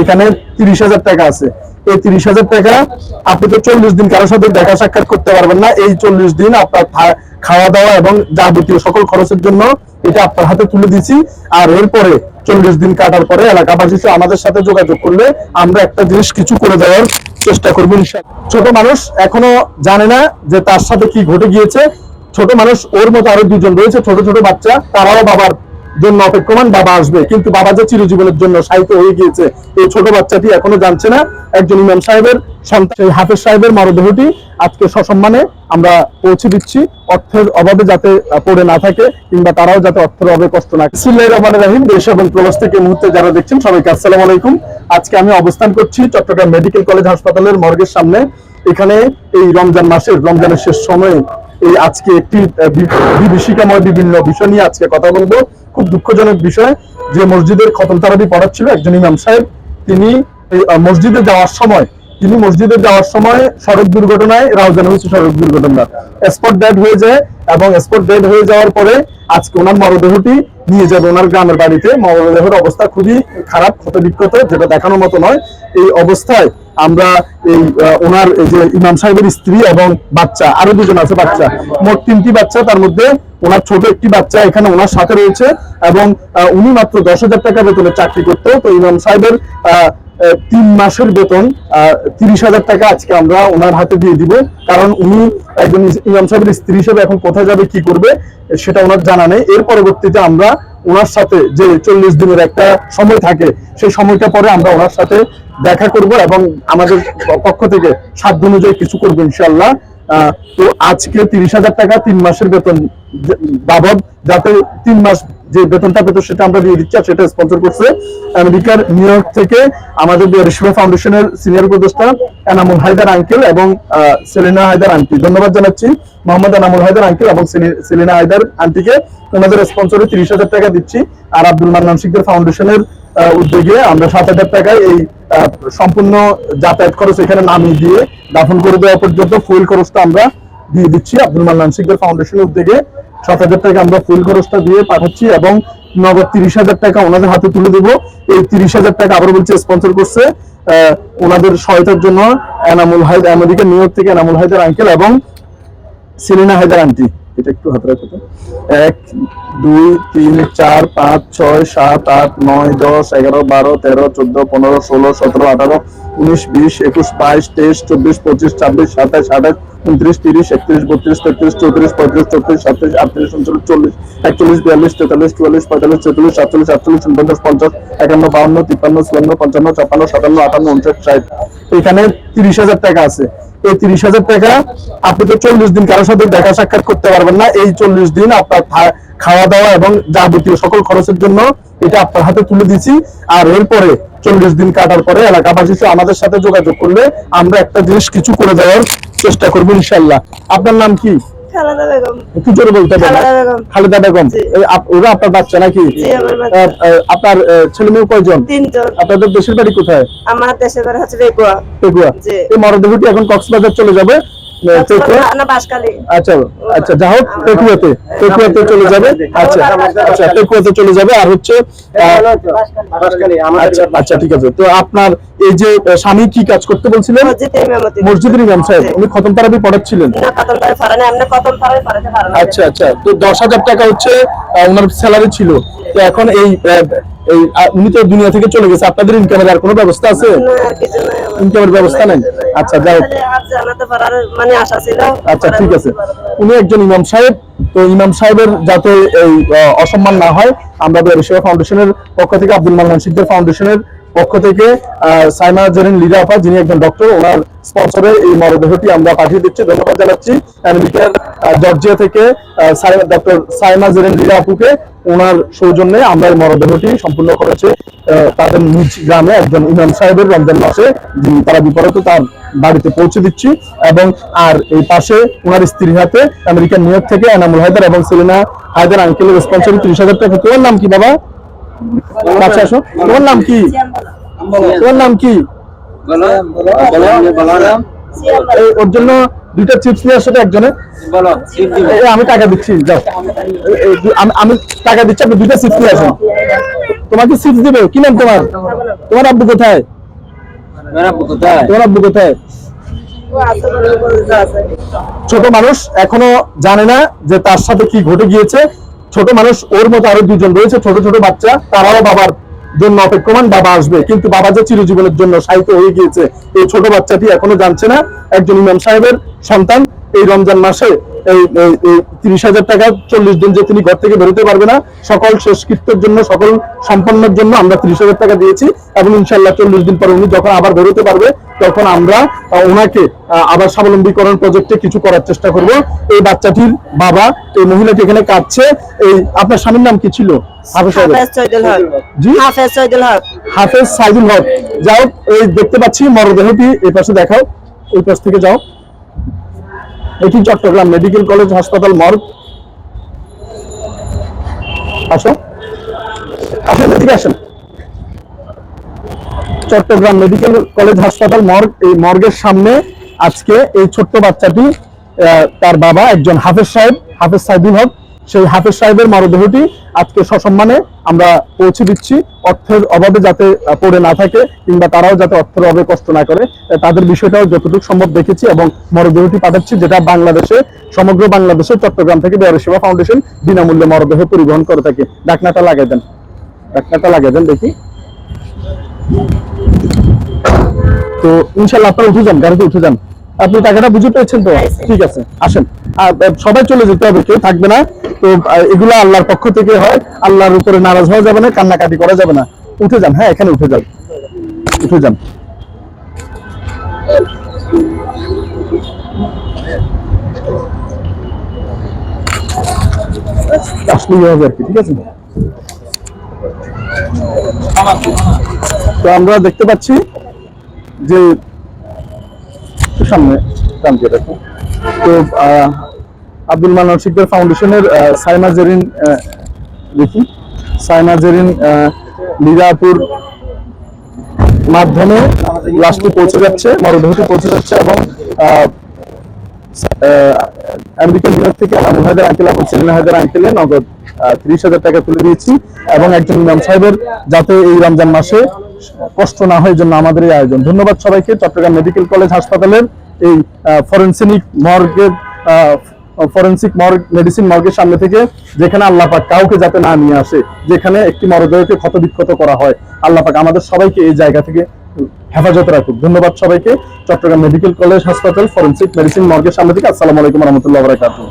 এখানে তিরিশ হাজার টাকা আছে। এই তিরিশ হাজার টাকা আপনি তো চল্লিশ দিন কারোর সাথে দেখা সাক্ষাৎ করতে পারবেন না। এই চল্লিশ দিন আপনার খাওয়া দাওয়া এবং যাবতীয় সকল খরচের জন্য এটা আপনার হাতে তুলে দিছি। আর এরপরে চল্লিশ দিন কাটার পরে এলাকাবাসী আমাদের সাথে যোগাযোগ করলে আমরা একটা জিনিস কিছু করে দেওয়ার চেষ্টা করব ছোট মানুষ এখনও জানে না যে তার সাথে কি ঘটে গিয়েছে। ছোট মানুষ ওর মতো আরও দুজন রয়েছে। ছোট ছোট বাচ্চা, তারাও বাবার জন্য অপেক্ষমান বাবা আসবে। কিন্তু বাবা যে চিরজীবনের জন্য সাহিত্য হয়ে গিয়েছে, এই ছোট বাচ্চাটি এখনও জানছে না। একজন ইমাম সাহেবের সন্তান হাফেজ সাহেবের মরদেহটি আজকে সসম্মানে আমরা পৌঁছে দিচ্ছি অর্থের অভাবে যাতে পড়ে না থাকে কিংবা তারাও যাতে অর্থের অভাবে কষ্ট না সিল্লাই রহমান রাহিম। দেশ এবং প্রবাস থেকে মুহূর্তে যারা দেখছেন, সবাইকে আসসালামু আলাইকুম। আজকে আমি অবস্থান করছি চট্টগ্রাম মেডিকেল কলেজ হাসপাতালের মর্গের সামনে। এখানে এই রমজান মাসের, রমজানের শেষ সময়ে এই আজকে একটি বিভীষিকাময় বিভিন্ন বিষয় নিয়ে আজকে কথা বলব। খুব দুঃখজনক বিষয় যে মসজিদের খতম তারাবি পড়াচ্ছিল একজন ইমাম সাহেব। তিনি মসজিদে যাওয়ার সময় তিনি মসজিদে যাওয়ার সময় সড়ক দুর্ঘটনায় রাউজান হয়েছে সড়ক দুর্ঘটনা। স্পট ডেড হয়ে যায় এবং স্পট ডেড হয়ে যাওয়ার পরে আজকে ওনার মরদেহটি নিয়ে যাবে ওনার গ্রামের বাড়িতে। মরদেহের অবস্থা খুবই খারাপ ক্ষত বিক্ষত যেটা দেখানোর মতো নয়। এই অবস্থায় আমরা এই ওনার এই যে ইমাম সাহেবের স্ত্রী এবং বাচ্চা, আরও দুজন আছে বাচ্চা। মোট তিনটি বাচ্চা, তার মধ্যে ওনার ছোট একটি বাচ্চা এখানে ওনার সাথে রয়েছে এবং উনি মাত্র দশ হাজার টাকা বেতনে চাকরি করতো। তো ইমাম সাহেবের তিন মাসের বেতন তিরিশ হাজার টাকা আজকে আমরা ওনার হাতে দিয়ে দিব। কারণ উনি একজন ইমাম সাহেবের স্ত্রী হিসেবে এখন কোথায় যাবে, কি করবে, সেটা ওনার জানা নেই। এর পরবর্তীতে আমরা ওনার সাথে যে চল্লিশ দিনের একটা সময় থাকে, সেই সময়টা পরে আমরা ওনার সাথে দেখা করব এবং আমাদের পক্ষ থেকে সাধ্য অনুযায়ী কিছু করব ইনশাল্লাহ তো আজকে তিরিশ হাজার টাকা তিন মাসের বেতন বাবদ, যাতে তিন মাস যে বেতনটা পেতো সেটা আমরা দিয়ে দিচ্ছি আর সেটা স্পন্সর করছে আমেরিকার নিউ ইয়র্ক থেকে আমাদের রেশমা ফাউন্ডেশনের সিনিয়র উপদেষ্টা এনামুল হায়দার আঙ্কেল এবং সেলিনা হায়দার আন্টি ধন্যবাদ জানাচ্ছি মোহাম্মদ এনামুল হায়দার আঙ্কেল এবং সেলিনা হায়দার আন্টিকে ওনাদের স্পন্সরে তিরিশ হাজার টাকা দিচ্ছি আর আব্দুল মান্নান শিকদার ফাউন্ডেশনের উদ্যোগে আমরা সাত হাজার টাকায় এই সম্পূর্ণ যাতায়াত খরচ এখানে নামিয়ে দিয়ে দাফন করে দেওয়া পর্যন্ত ফুল খরচটা আমরা দিয়ে দিচ্ছি আব্দুল মান্নান শিকদার ফাউন্ডেশনের উদ্যোগে। সাত হাজার টাকা আমরা ফুল খরচটা দিয়ে পাঠাচ্ছি এবং নগদ তিরিশ হাজার টাকা ওনাদের হাতে তুলে দেব। এই তিরিশ হাজার টাকা আবার বলছি স্পন্সর করছে ওনাদের সহায়তার জন্য Enamul Haider America New York থেকে এনামুল হায়দার আঙ্কেল এবং সেলিনা হায়দার আন্টি এটা একটু হাতে রাখো এক, দুই, তিন, চার, পাঁচ, ছয়, সাত, আট, নয়, দশ, এগারো, বারো, তেরো, চোদ্দ, পনেরো, ষোলো, সতেরো, আঠারো উনিশ, বিশ, একুশ, বাইশ, তেইশ, চব্বিশ, পঁচিশ, ছাব্বিশ, সাতাশ, আঠাশ, উনত্রিশ, তিরিশ, একত্রিশ, বত্রিশ, তেত্রিশ, চৌত্রিশ, পঁয়ত্রিশ, চৌত্রিশ, সাতত্রিশ, আটত্রিশ, উনচল্লিশ, চল্লিশ, একচল্লিশ, বিয়াল্লিশ, তেতাল্লিশ, চুয়াল্লিশ, পঁয়তাল্লিশ, ছেচল্লিশ, সাতচল্লিশ, আটচল্লিশ, উনপঞ্চাশ, পঞ্চাশ, একান্ন, বাউন্ন, তিপ্পান্ন, চুয়ান্ন, পঞ্চান্ন, ছাপ্পান্ন, সাতান্ন, আটান্ন, উনষাট, ষাট। এখানে তিরিশ হাজার টাকা আছে। এই তিরিশ হাজার টাকা আপনি তো চল্লিশ দিন কারোর সাথে দেখা সাক্ষাৎ করতে পারবেন না। এই চল্লিশ দিন আপনার খাওয়া দাওয়া এবং যাবতীয় সকল খরচের জন্য এটা আপনার হাতে তুলে দিছি। আর এরপরে চল্লিশ দিন কাটার পরে এলাকাবাসী আমাদের সাথে যোগাযোগ করলে আমরা একটা জিনিস কিছু করে দেওয়ার চেষ্টা করব ইনশাল্লাহ আপনার নাম কি? একটু জোরে বলতে খালেদা বেগম। খালেদা বেগম। জি। এই আপ- ওরা আপনার বাচ্চা নাকি? জি, আমার বাচ্চা। আহ, আহ, আপনার আহ, ছেলে মেয়ে কয়জন? তিনজন। আপনাদের দেশের বাড়ি কোথায়? আমার দেশের বাড়ি হচ্ছে পেগুয়া এই মরদেহটি এখন কক্সবাজার চলে যাবে। আচ্ছা আচ্ছা যা হোক পেকুয়াতে পেকুয়াতে চলে যাবে। আচ্ছা আচ্ছা পেকুয়াতে চলে যাবে। আর হচ্ছে আচ্ছা আচ্ছা ঠিক আছে। তো আপনার এই যে স্বামী কি কাজ করতে বলছিলেন? মসজিদের ইমাম সাহেব। উনি খতম তারাবি পড়াচ্ছিলেন? আচ্ছা আচ্ছা। তো দশ হাজার টাকা হচ্ছে ওনার স্যালারি ছিল। তো এখন এই এই উনি তো দুনিয়া থেকে চলে গেছে। আপনাদের ইনকামের আর কোনো ব্যবস্থা আছে। ইনকামের ব্যবস্থা নাই? আচ্ছা যাই মানে আচ্ছা ঠিক আছে। উনি একজন ইমাম সাহেব। তো ইমাম সাহেবের যাতে এই অসম্মান না হয় আমরা বেরিসেবা ফাউন্ডেশনের পক্ষ থেকে আব্দুল মান্নান সিদ্ধের ফাউন্ডেশনের পক্ষ থেকে সাইমা জেরিন আপা যিনি একজন ডক্টর ওনার স্পন্সরে এই মরদেহটি আমরা পাঠিয়ে দিচ্ছি, ধন্যবাদ জানাচ্ছি। আমেরিকার জর্জিয়া থেকে ডক্টর সাইমা জেরিন আপুকে ওনার সৌজন্যে আমরা এই মরদেহটি সম্পূর্ণ করেছে। তাদের নিজ গ্রামে একজন ইমাম সাহেবের রমজান মাসে তারা বিপরীত তার বাড়িতে পৌঁছে দিচ্ছি। এবং আর এই পাশে ওনার স্ত্রীর হাতে আমেরিকান নিউ থেকে এনামুল হায়দার এবং সেলিনা হায়দার আঙ্কেলের রেসপন্সিবল তিরিশ হাজার টাকা। তোমার নাম কি বাবা? তোমার নাম কি? তোমার নাম কি? ওর জন্য দুইটা চিপস নিয়ে আসো একজনে। আমি টাকা দিচ্ছি আমি- টাকা দিচ্ছি, আপনি দুইটা চিপস নিয়ে আসুন। তোমাকে সিক্স দিবে? কি নাম তোমার? তোমার আব্বু কোথায়? তোমার আব্বু কোথায়? ছোট মানুষ, এখনও জানে না যে তার সাথে কি ঘটে গিয়েছে। ছোট মানুষ, ওর মতো আরও দুজন রয়েছে, ছোট ছোট বাচ্চা, তারাও বাবার জন্য অপেক্ষমান, বাবা আসবে। কিন্তু বাবা যে চিরজীবনের জন্য সাহিত্য হয়ে গিয়েছে, এই ছোট বাচ্চাটি এখনও জানছে না। একজন ইমাম সাহেবের সন্তান এই রমজান মাসে এই তিরিশ হাজার টাকা চল্লিশ দিন যে তিনি ঘর থেকে বেরোতে পারবে না সকল শেষকৃত্যের জন্য সকল সম্পন্নের জন্য আমরা তিরিশ হাজার টাকা দিয়েছি এবং ইনশাল্লাহ চল্লিশ দিন পরে উনি যখন আবার বেরোতে পারবে তখন আমরা ওনাকে আবার স্বাবলম্বীকরণ প্রজেক্টে কিছু করার চেষ্টা করব। এই বাচ্চাটির বাবা এই মহিলাটি এখানে কাঁদছে। এই আপনার স্বামীর নাম কি ছিল? হাফেজ সাইদুল হক। যাও এই দেখতে পাচ্ছি মরদেহটি এই পাশে দেখাও। এই পাশ থেকে যাও। এটি চট্টগ্রাম মেডিকেল কলেজ হাসপাতাল মর্গ। আসো। আসেন এদিকে আসেন। চট্টগ্রাম মেডিকেল কলেজ হাসপাতাল মর্গ, এই মর্গের সামনে আজকে এই ছোট্ট বাচ্চাটি তার বাবা একজন হাফেজ সাহেব, হাফেজ সাইদুল হক। সেই হাফেজ সাহেবের মরদেহটি আজকে সসম্মানে আমরা পৌঁছে দিচ্ছি। অর্থের অভাবে যাতে পড়ে না থাকে কিংবা তারাও যাতে অর্থের অভাবে কষ্ট না করে, তাদের বিষয়টাও যতটুকু সম্ভব দেখেছি এবং মরদেহটি পাঠাচ্ছি যেটা বাংলাদেশে, সমগ্র বাংলাদেশে চট্টগ্রাম থেকে বেয়ার সেবা ফাউন্ডেশন বিনামূল্যে মরদেহ পরিবহন করে থাকে। ডাকনাটা লাগিয়ে দেন। ডাকনাটা লাগিয়ে দেন দেখি। তো ইনশাল্লাহ আপনারা উঠে যান, গাড়িতে উঠে যান। আপনি টাকাটা বুঝে পেয়েছেন তো? ঠিক আছে আসেন। আর সবাই চলে যেতে হবে কেউ থাকবে না। তো এগুলো আল্লাহর পক্ষ থেকে হয়। আল্লাহর উপরে নারাজ হওয়া যাবে না কান্নাকাটি করা যাবে না। উঠে যান হ্যাঁ এখানে উঠে যান। উঠে যান। আসলেই হবে আর কি ঠিক আছে? তো আমরা দেখতে পাচ্ছি যে সামনে টানকে রাখো তো আব্দুল মান্নান শিকদার ফাউন্ডেশনের সাইমা জেরিন দেখি। সাইমা জেরিন আহ, লিরাপুর মাধ্যমে লাশটি পৌঁছে যাচ্ছে মরদেহটি পৌঁছে যাচ্ছে এবং আমেরিকান বিভাগ থেকে আবু হায়দার আঙ্কেল এবং সেলিনা হায়দার আঙ্কেলে নগদ ত্রিশ হাজার টাকা তুলে দিয়েছি এবং একজন ইমাম সাহেবের যাতে এই রমজান মাসে কষ্ট না হয় জন্য আমাদের এই আয়োজন। ধন্যবাদ সবাইকে চট্টগ্রাম মেডিকেল কলেজ হাসপাতালের এই ফরেন্সিক মর্গের ফরেন্সিক মর্গ মেডিসিন মর্গের সামনে থেকে যেখানে আল্লাপাক কাউকে যাতে না নিয়ে আসে, যেখানে একটি মরদেহকে ক্ষতবিক্ষত করা হয় আল্লাপাক আমাদের সবাইকে এই জায়গা থেকে হেফাজত রাখুক। ধন্যবাদ সবাইকে। চট্টগ্রাম মেডিকেল কলেজ, হাসপাতাল ফরেন্সিক মেডিসিন মর্গের সামনে থেকে আসসালামু আলাইকুম রহমতুল্লাহ বরাকাতুহ।